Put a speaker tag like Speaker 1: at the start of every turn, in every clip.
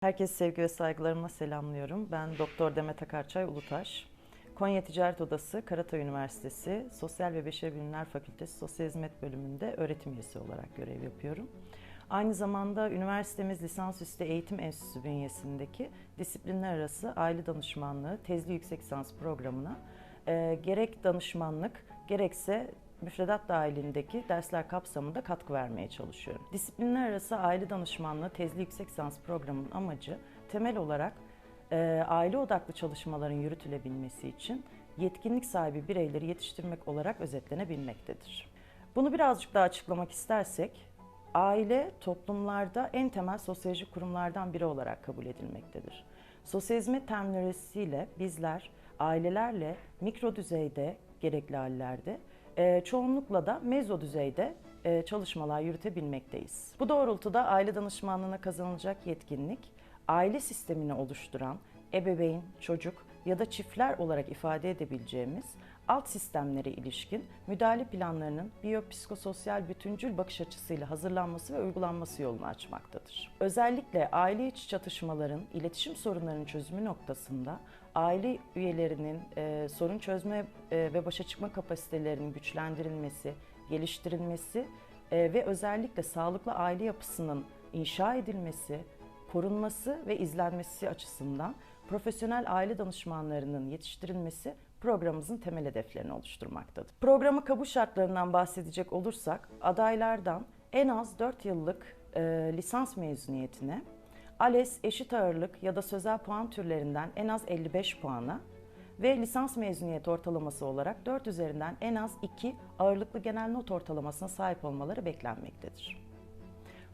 Speaker 1: Herkese sevgi ve saygılarımla selamlıyorum. Ben Doktor Demet Akarçay Ulutaş. Konya Ticaret Odası, Karatay Üniversitesi Sosyal ve Beşeri Bilimler Fakültesi Sosyal Hizmet Bölümünde öğretim üyesi olarak görev yapıyorum. Aynı zamanda üniversitemiz lisansüstü eğitim enstitüsü bünyesindeki disiplinler arası aile danışmanlığı tezli yüksek lisans programına e, gerek danışmanlık gerekse müfredat dahilindeki dersler kapsamında katkı vermeye çalışıyorum. Disiplinler arası aile danışmanlığı tezli yüksek lisans programının amacı temel olarak e, aile odaklı çalışmaların yürütülebilmesi için yetkinlik sahibi bireyleri yetiştirmek olarak özetlenebilmektedir. Bunu birazcık daha açıklamak istersek, aile toplumlarda en temel sosyolojik kurumlardan biri olarak kabul edilmektedir. Sosyal hizmet terminolojisiyle bizler ailelerle mikro düzeyde gerekli hallerde e, çoğunlukla da mezo düzeyde e, çalışmalar yürütebilmekteyiz. Bu doğrultuda aile danışmanlığına kazanılacak yetkinlik, aile sistemini oluşturan ebeveyn, çocuk ya da çiftler olarak ifade edebileceğimiz alt sistemlere ilişkin müdahale planlarının biyopsikososyal bütüncül bakış açısıyla hazırlanması ve uygulanması yolunu açmaktadır. Özellikle aile içi çatışmaların, iletişim sorunlarının çözümü noktasında aile üyelerinin e, sorun çözme e, ve başa çıkma kapasitelerinin güçlendirilmesi, geliştirilmesi e, ve özellikle sağlıklı aile yapısının inşa edilmesi, korunması ve izlenmesi açısından profesyonel aile danışmanlarının yetiştirilmesi programımızın temel hedeflerini oluşturmaktadır. Programı kabul şartlarından bahsedecek olursak adaylardan en az 4 yıllık e, lisans mezuniyetine, ALES eşit ağırlık ya da sözel puan türlerinden en az 55 puana ve lisans mezuniyet ortalaması olarak 4 üzerinden en az 2 ağırlıklı genel not ortalamasına sahip olmaları beklenmektedir.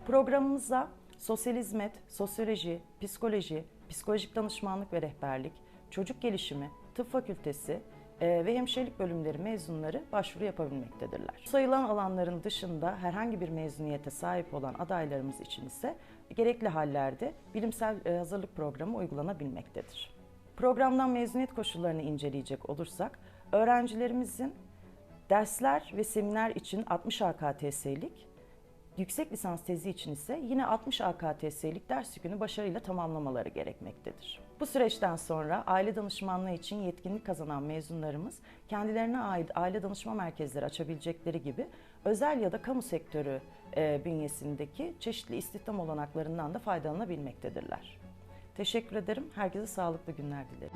Speaker 1: Programımıza sosyal hizmet, sosyoloji, psikoloji, psikolojik danışmanlık ve rehberlik, çocuk gelişimi, tıp fakültesi e, ve hemşirelik bölümleri mezunları başvuru yapabilmektedirler. Sayılan alanların dışında herhangi bir mezuniyete sahip olan adaylarımız için ise gerekli hallerde bilimsel e, hazırlık programı uygulanabilmektedir. Programdan mezuniyet koşullarını inceleyecek olursak, öğrencilerimizin dersler ve seminer için 60 AKTS'lik, Yüksek lisans tezi için ise yine 60 AKTS'lik ders yükünü başarıyla tamamlamaları gerekmektedir. Bu süreçten sonra aile danışmanlığı için yetkinlik kazanan mezunlarımız kendilerine ait aile danışma merkezleri açabilecekleri gibi özel ya da kamu sektörü e, bünyesindeki çeşitli istihdam olanaklarından da faydalanabilmektedirler. Teşekkür ederim. Herkese sağlıklı günler dilerim.